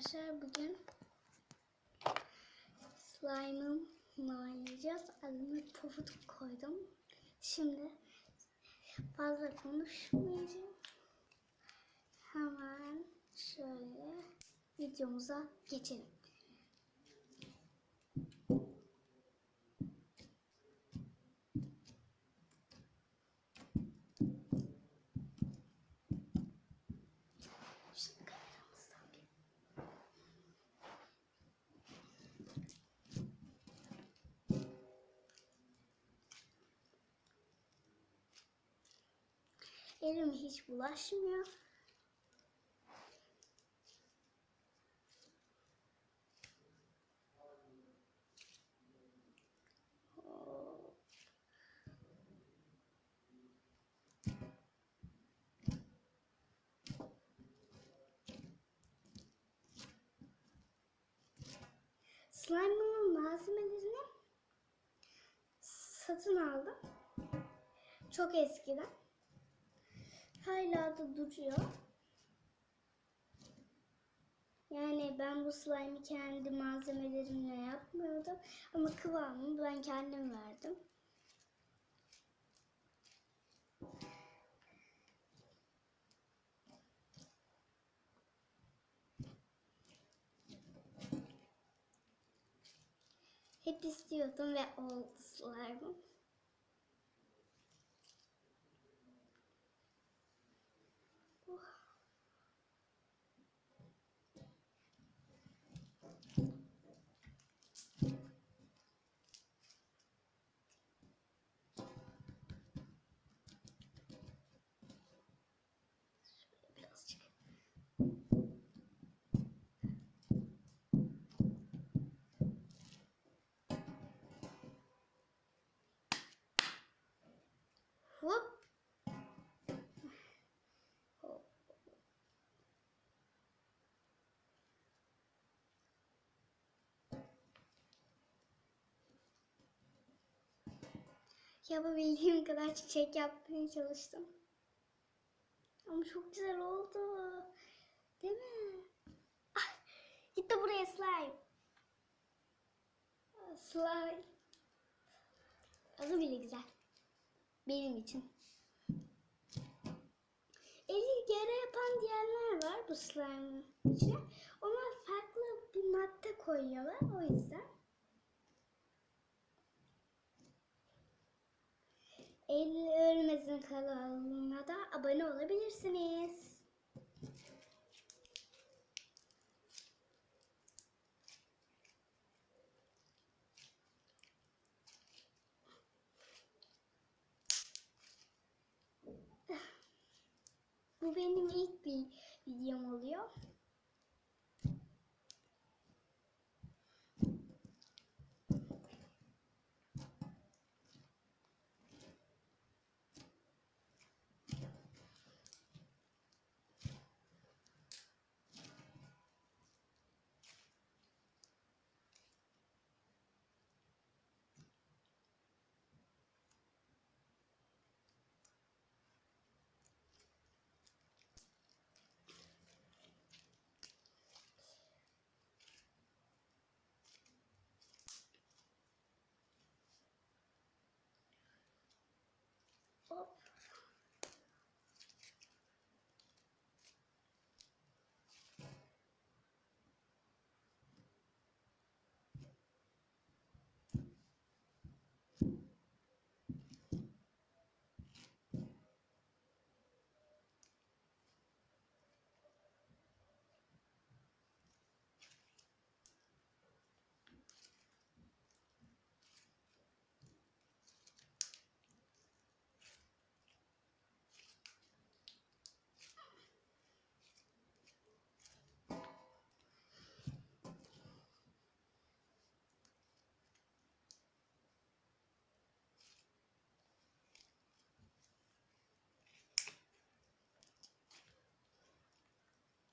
arkadaşlar bugün slime'ımla oynayacağız. Adını pofuduk koydum. Şimdi fazla konuşmayacağım. Hemen şöyle videomuza geçelim. Elim hiç bulaşmıyor. Slime'ın malzemelerini satın aldım. Çok eskiden. Hala da duruyor. Yani ben bu slime'ı kendi malzemelerimle yapmıyordum. Ama kıvamını ben kendim verdim. Hep istiyordum ve oldu slime'ım. Yapabildiğim kadar çiçek yapmaya çalıştım. Ama çok güzel oldu. Değil mi? Ah, git de buraya slime. Ah, Slime. Adı bile güzel. Benim için. Eli yere yapan diyenler var bu slime içine. Onlar farklı bir madde koyuyorlar o yüzden. El Ölmez'in kanalına da abone olabilirsiniz. Bu benim ilk bir videom oluyor.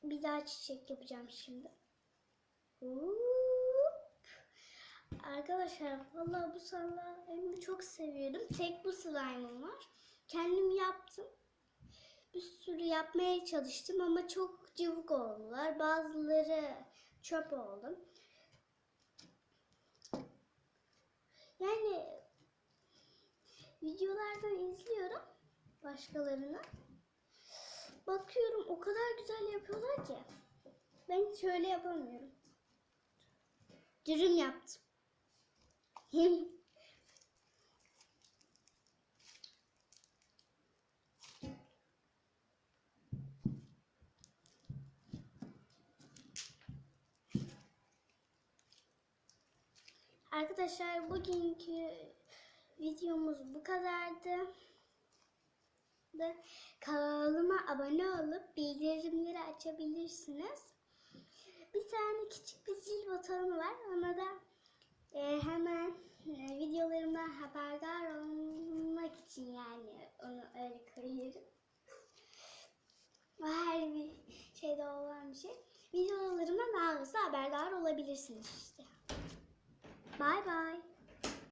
Bir daha çiçek yapacağım şimdi. Hop. Arkadaşlar vallahi bu slime'ı çok seviyorum. Tek bu slime'ım var. Kendim yaptım. Bir sürü yapmaya çalıştım ama çok cıvık oldular. Bazıları çöp oldu. Yani videolardan izliyorum başkalarını. Bakıyorum o kadar güzel yapıyorlar ki. Ben şöyle yapamıyorum. Dürüm yaptım. Arkadaşlar bugünkü videomuz bu kadardı. Da kanalıma abone olup bildirimleri açabilirsiniz. Bir tane küçük bir zil butonu var. Ona da e, hemen e, videolarımdan haberdar olmak için yani onu öyle koyuyorum. Her bir şeyde olan bir şey. Videolarımdan daha hızlı haberdar olabilirsiniz işte. Bye bye.